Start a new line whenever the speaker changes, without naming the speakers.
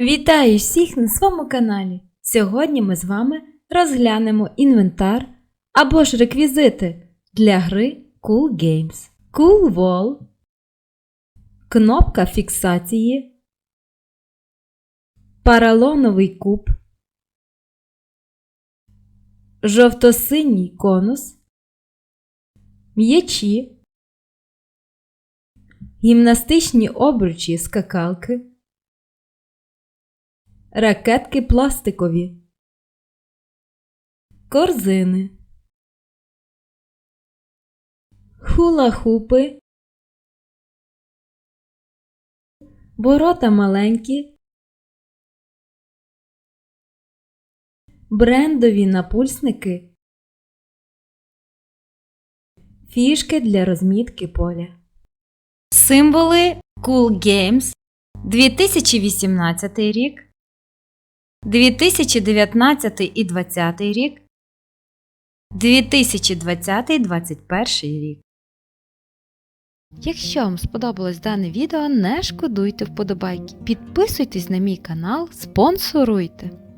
Вітаю всіх на своєму каналі! Сьогодні ми з вами розглянемо інвентар або ж реквізити для гри Cool Games. Cool Wall, кнопка фіксації, паралоновий куб, жовто-синій конус, м'ячі, гімнастичні обручі скакалки ракетки пластикові, корзини, хула-хупи, ворота маленькі, брендові напульсники, фішки для розмітки поля. Символи Cool Games 2018 рік. 2019 і 2020 рік, 2020-2021 рік. Якщо вам сподобалось дане відео, не шкодуйте вподобайки. Підписуйтесь на мій канал, спонсоруйте.